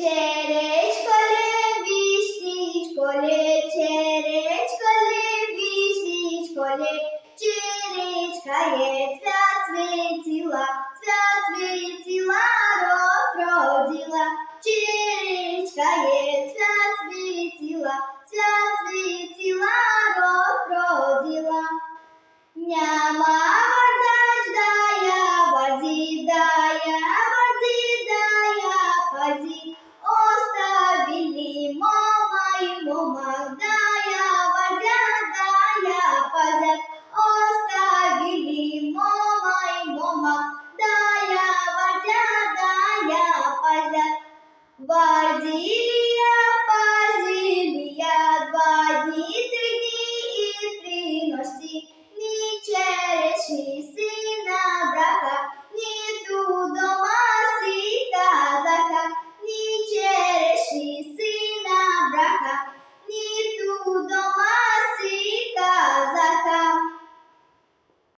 Черечко левісничко ле, черечко левісничко ле, черечка є ця. Вазя. Вазилия, Базилия, два дни, три дни и три ночи, ни через шесть